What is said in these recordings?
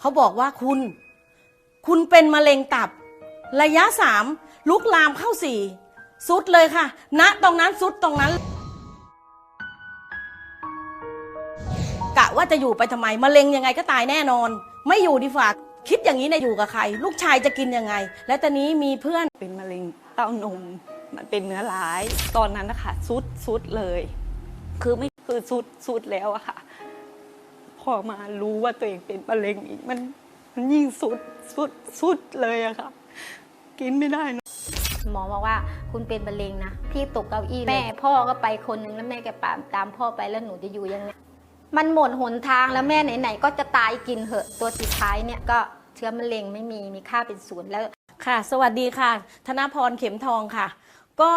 เขาบอกว่าคุณ คุณเป็นมะเร็งตับ ระยะสามลุกลามเข้าสี่สุดเลยค่ะ ณตรงนั้นสุดตรงนั้น กะว่าจะอยู่ไปทำไมมะเร็งยังไงก็ตายแน่นอน ไม่อยู่ดีฝากคิดอย่างนี้เนี่ยอยู่กับใคร ลูกชายจะกินยังไง และตอนนี้มีเพื่อนเป็นมะเร็งเต้านมมันเป็นเนื้อร้าย ตอนนั้นนะคะสุดสุดเลย คือไม่คือสุดสุดแล้วอะค่ะ อมารู้ว่าตัวเองเป็นมะเร็งอีกมันมันยิ่งสุดสุดสุดเลยอะค่ะกินไม่ได้นะหมอบอกว่าคุณเป็นมะเร็งนะพี่ตกเก้าอี้เลยแม่พ่อก็ไปคนหนึ่งแล้วแม่ก็ตามตามพ่อไปแล้วหนูจะอยู่ยังไงมันหมดหนทางแล้วแม่ไหนๆก็จะตายกินเหอะตัวสุดท้ายเนี่ยก็เชื้อมะเร็งไม่มีมีค่าเป็นศูนย์แล้วค่ะ สวัสดีค่ะ ธนพรเข็มทองค่ะ ก็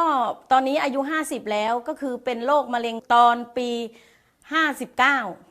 ตอนนี้อายุ 50 แล้วก็คือเป็นโรคมะเร็งตอนปี 59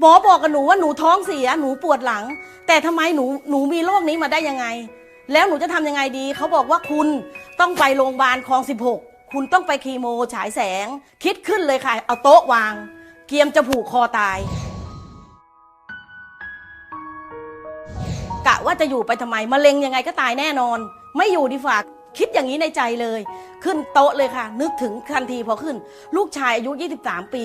หมอบอกกับหนูว่าหนูท้องเสียหนูปวดหลัง แต่ทำไมหนูหนูมีโรคนี้มาได้ยังไง แล้วหนูจะทำยังไงดี เขาบอกว่าคุณต้องไปโรงพยาบาลคลอง16 คุณต้องไปคีโมฉายแสง คิดขึ้นเลยค่ะ เอาโต๊ะวาง เกียมจะผูกคอตายกะว่าจะอยู่ไปทำไมมะเร็งยังไงก็ตายแน่นอน ไม่อยู่ดีฝากคิดอย่างนี้ในใจเลย ขึ้นโต๊ะเลยค่ะ นึกถึงทันทีพอขึ้น ลูกชายอายุ 23 ปี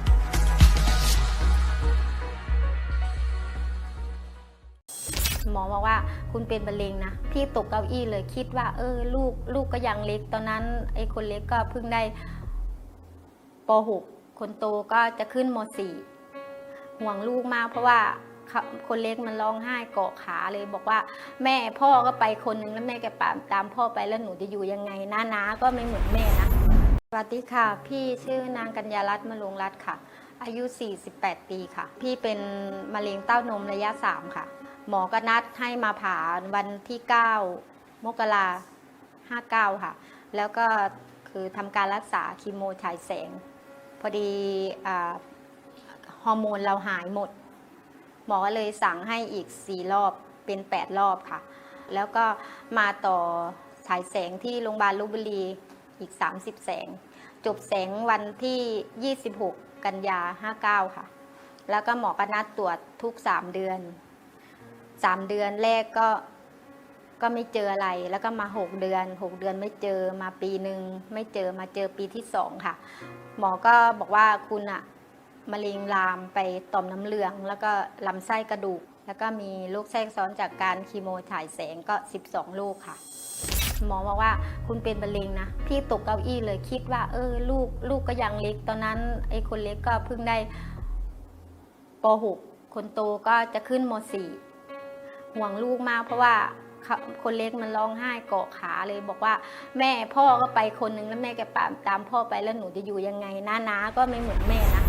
หมอบอกว่าคุณเป็นมะเร็งนะพี่ตกเก้าอี้เลยคิดว่า เออ ลูกลูกก็ยังเล็กตอนนั้นไอ้คนเล็กก็เพิ่งได้ป .6 คนโตก็จะขึ้นม .4 ห่วงลูกมากเพราะว่าคนเล็กมันร้องไห้เกาะขาเลยบอกว่า แม่พ่อก็ไปคนนึงแล้วแม่แกปามตามพ่อไปแล้วหนูจะอยู่ยังไงน้านาก็ไม่เหมือนแม่นะสวัสดีค่ะ พี่ชื่อนางกัญญารัตน์มลงรัตน์ค่ะ อายุ 48 ปีค่ะ พี่เป็นมะเร็งเต้านมระยะ 3 ค่ะ หมอก็นัดให้มาผ่าวันที่ 9 มกราห้าเก้าค่ะ แล้วก็คือทำการรักษาคีโมฉายแสง พอดีฮอร์โมนเราหายหมด หมอก็เลยสั่งให้อีก4รอบเป็น 8 รอบค่ะ แล้วก็มาต่อฉายแสงที่โรงพยาบาลลพบุรีอีก 30 แสง จบแสงวันที่ 26 กันยา 59 ค่ะ แล้วก็หมอก็นัดตรวจทุก 3 เดือน 3เดือนแรกก็ก็ไม่เจออะไร แล้วก็มา6เดือน6เดือนไม่เจอมาปีหนึ่งไม่เจอมาเจอปีที่2ค่ะ หมอก็บอกว่าคุณอะมะเร็งลามไปต่อมน้ำเหลือง แล้วก็ลำไส้กระดูก แล้วก็มีโรคแทรกซ้อนจากการคีโมฉายแสงก็ 12 ลูกค่ะ หมอบอกว่าคุณเป็นมะเร็งนะ พี่ตกเก้าอี้เลยคิดว่า เออ ลูกลูกก็ยังเล็ก ตอนนั้นไอ้คนเล็กก็เพิ่งได้ป .6 คนโตก็จะขึ้นม .4 ห่วงลูกมากเพราะว่าคนเล็กมันร้องไห้เกาะขาเลยบอกว่า แม่พ่อก็ไปคนนึงแล้วแม่แกปามตามพ่อไปแล้วหนูจะอยู่ยังไงน้านาก็ไม่เหมือนแม่นะ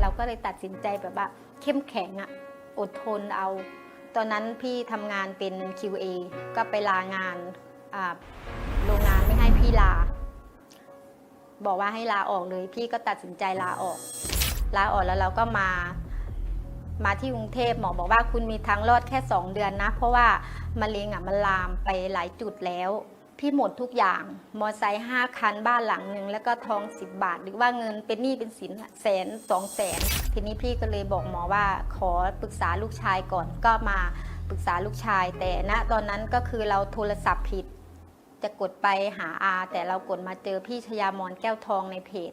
เราก็เลยตัดสินใจแบบว่า เข้มแข็งอะอดทนเอา ตอนนั้นพี่ทำงานเป็น QA ก็ไปลางานโรงงานไม่ให้พี่ลา บอกว่าให้ลาออกเลย พี่ก็ตัดสินใจลาออก ลาออกแล้วเราก็มา มาที่กรุงเทพหมอบอกว่าคุณมีทางรอดแค่ 2 เดือนนะ เพราะว่ามะเร็งอะมันลามไปหลายจุดแล้ว พี่หมดทุกอย่าง มอไซค์ห้าคันบ้านหลังหนึ่งแล้วก็ทอง 10 บาท หรือว่าเงินเป็นหนี้เป็นสินแสนสองแสนทีนี้พี่ก็เลยบอกหมอว่าขอปรึกษาลูกชายก่อนก็มาปรึกษาลูกชาย แต่ณตอนนั้นก็คือเราโทรศัพท์ผิด จะกดไปหาอาแต่เรากดมาเจอพี่ชยามอนแก้วทองในเพจ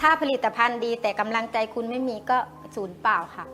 ถ้าผลิตภัณฑ์ดีแต่กำลังใจคุณไม่มีก็ศูนย์เปล่าค่ะ